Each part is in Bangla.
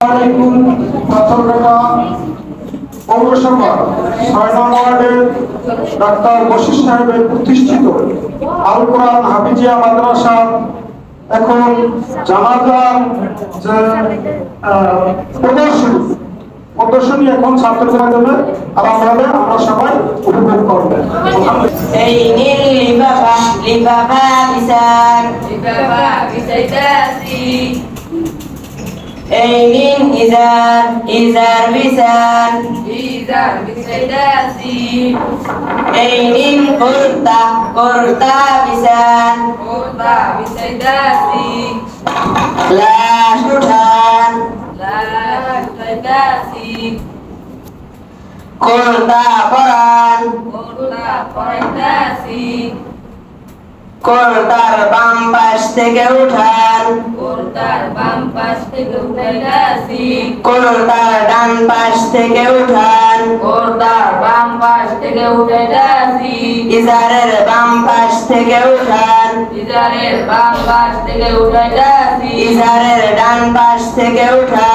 আলাইকুম পাথরঘাটা পৌরসভা ছয় নং ডাক্তার বশির সাহেবের প্রতিষ্ঠিত আল কোরআন হাফিজিয়া মাদ্রাসা এখন জানাজার যে প্রদর্শনী প্রদর্শনী এখন ছাত্রছাত্রীরা দেবে আরামভাবে আমরা সবাই উপভোগ করব আলহামদুলিল্লাহ। এই নীল bisa Eylin izer, izer bisen, izer bisedesi. Eylin kurta, kurta bisen, kurta bisedesi. La şutan, la şutan Kurta koran, kurta korendesi. Kurtar bambaş teke utan, কুর্তার বাম পাশ থেকে কুর্তার ডান পাশ থেকে উঠান kota bampas tiga dasi, ইজারের বাম পাশ থেকে উঠান Izarer bampas tiga dasi, ইজারের ডান পাশ থেকে উঠান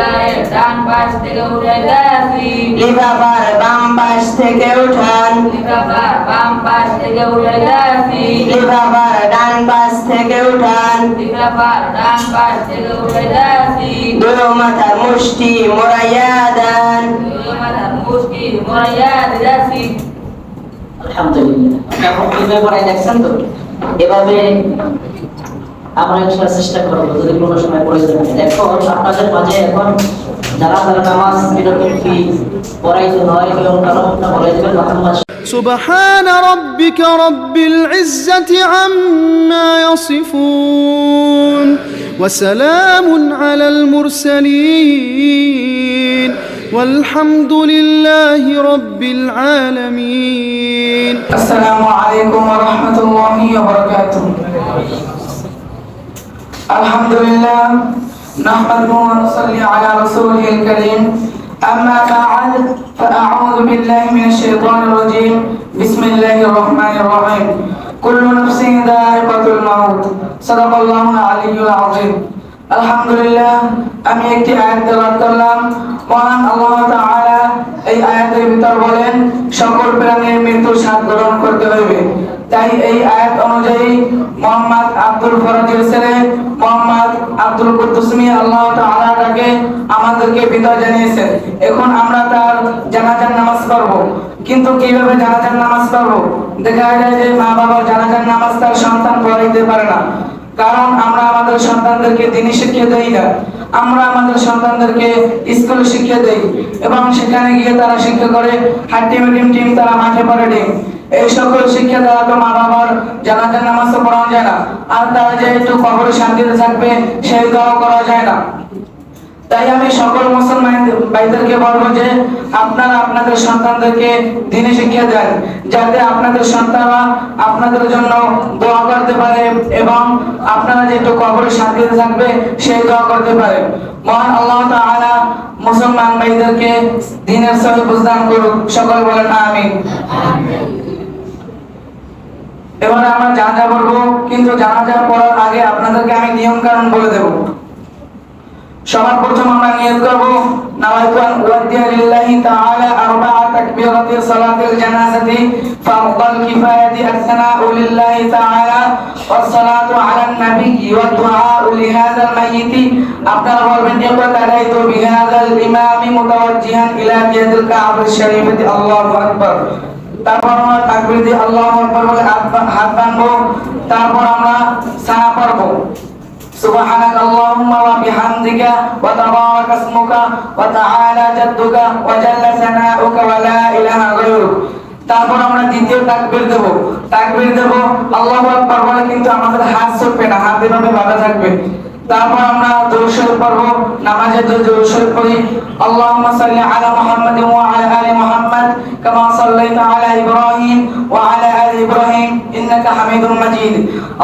Izarer dan pas tiga dasi. লিফাফার বাম পাশ থেকে উঠান. লিফাফার ডান পাশ থেকে উঠান Libabar dan pas tiga dasi. দুই মাথার মুষ্টি মোরাইয়া দেন. আলহামদুলিল্লাহ এখন কীভাবে পড়াই দেখছেন তো এভাবে আমরা ইনশাআল্লাহ চেষ্টা করবো যদি কোনো সময় প্রয়োজন হয় দেখো আপনাদের মাঝে এখন যারা যারা নামাজ এরকম কি পড়াইতে হয় এবং কারণটা বলে দেবেন মোহাম্মদ سبحان ربك رب العزة عما يصفون وسلام على المرسلين والحمد لله رب العالمين السلام عليكم ورحمة الله وبركاته الحمد لله نحمده ونصلي على رسوله الكريم أما بعد فأعوذ بالله من الشيطان الرجيم بسم الله الرحمن الرحيم كل نفس ذائقة الموت صدق الله العلي العظيم আলহামদুলিল্লাহ আমি একটি আয়াত তেলাওয়াত করলাম মহান আল্লাহ তাআলা এই আয়াতের ভিতর বলেন সকল প্রাণীর মৃত্যু স্বাদ গ্রহণ করতে হইবে তাই এই আয়াত অনুযায়ী মোহাম্মদ আব্দুল ফরাজের ছেলে মোহাম্মদ আব্দুল কুদ্দুস মিয়া আল্লাহ তাআলা তাকে আমাদেরকে বিদায় জানিয়েছেন। এখন আমরা তার জানাজার নামাজ পড়ব। কিন্তু কীভাবে জানাজার নামাজ পড়ব? দেখা যায় যে মা বাবা জানাজার নামাজ তার সন্তান পড়াইতে পারে না। কারণ আমরা আমাদের সন্তানদেরকে দিনী শিক্ষা দেই না। আমরা আমাদের সন্তানদেরকে স্কুলে শিক্ষা দেই। এবং সেখানে গিয়ে তারা শিক্ষা করে হাড্ডি মিডিম টিম তারা মাঠে পড়ে ডিম এই সকল শিক্ষা দেওয়া তো মা বাবার জানাজার নামাজ পড়ানো যায় না। আর তারা যে একটু কবরে শান্তিতে থাকবে সেই দোয়া করা যায় না। তাই আমি সকল মুসলমান ভাইদেরকে বলব যে, আপনারা আপনাদের সন্তানদেরকে দিনে শিক্ষা দেন, যাতে আপনাদের সন্তানরা আপনাদের জন্য দোয়া করতে পারে এবং আপনারা যে একটু কবরে শান্তিতে থাকবে সেই দোয়া করতে পারে। মহান আল্লাহ তাআলা মুসলমান ভাইদেরকে দিনের সহি বুঝদান করুক। সকল বলেন, আমিন। এবারে আমরা জানাজা পড়ব কিন্তু জানাজা পড়ার আগে আপনাদেরকে আমি নিয়ম কানুন বলে দেবো। সবার প্রথম আমরা নিয়ত করব নাওয়াইতু আন লিল্লাহি তাআলা আরবা'a তাকবীরাতি সালাতিল জানাজাতি ফারদাল কিফায়াতি আসসানাউ লিল্লাহি তাআলা ওয়াস সালাতু আলান নাবিয়্যি ওয়াদ দুআউ লিহাযাল মাইয়িতি। আপনারা বলবেন ইকরাত আলাইতু বিহাযাল ইমামি মুতাওয়াজ্জিহান ইলা বিয়াদিল কাবা শরীফাতি? আল্লাহু আকবার। তারপর আমরা তাকবীর দিয়ে আল্লাহু আকবার বলে হাত বা- হাত বাঁধবো তারপর আমরা সানা পড়বো سبحانك اللهم وبحمدك وتبارك اسمك وتعالى جدك وجل ثناؤك ولا اله غيرك তারপর আমরা দ্বিতীয় তাকবীর দেব তাকবীর দেব আল্লাহু আকবার বলে কিন্তু আমাদের হাত চলবে না হাত এভাবে বাঁধা থাকবে তারপর আমরা দরুদ শরীফ পড়ব নামাজে দরুদ শরীফ পড়ি আল্লাহুম্মা সাল্লি আলা মুহাম্মাদ ওয়া আলা আলি ইব্রাহিম ইন্নাকা হামিদুম মাজিদ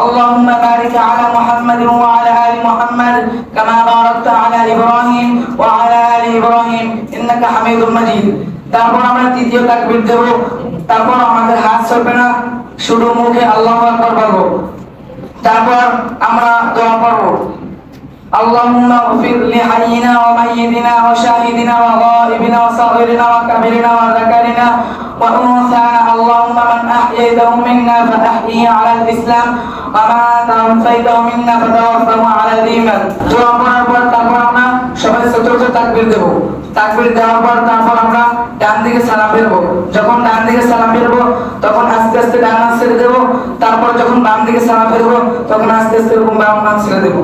আল্লাহুম্মা বারিক আলা মুহাম্মাদ ওয়া আলা আলি মুহাম্মাদ কামা বারাকতা আলা ইব্রাহিম ওয়া আলা আলি ইব্রাহিম ইন্নাকা হামিদুম মাজিদ তারপর আমরা তৃতীয় তাকবীর দেব। তারপর আমাদের হাত চলবে না। শুধু মুখে আল্লাহু আকবার বলব। তারপর আমরা দোয়া পড়ব। اللهم اغفر لحينا وميتنا وشاهدنا وغائبنا وصغيرنا وكبيرنا وذكرنا وأنثانا اللهم من أحييته منا فأحييه على الإسلام وما توفيته منا فتوفه على الإيمان দোয়া করার পর তারপর আমরা সবাই চতুর্থ তাকবীর দেব তাকবীর দেওয়ার পর তারপর আমরা ডান দিকে সালাম ফেরবো যখন ডান দিকে সালাম ফেরবো তখন আস্তে আস্তে ডান হাত ছেড়ে দেবো তারপর যখন বাম দিকে সালাম ফেরবো তখন আস্তে আস্তে এরকম বাম হাত ছেড়ে দেবো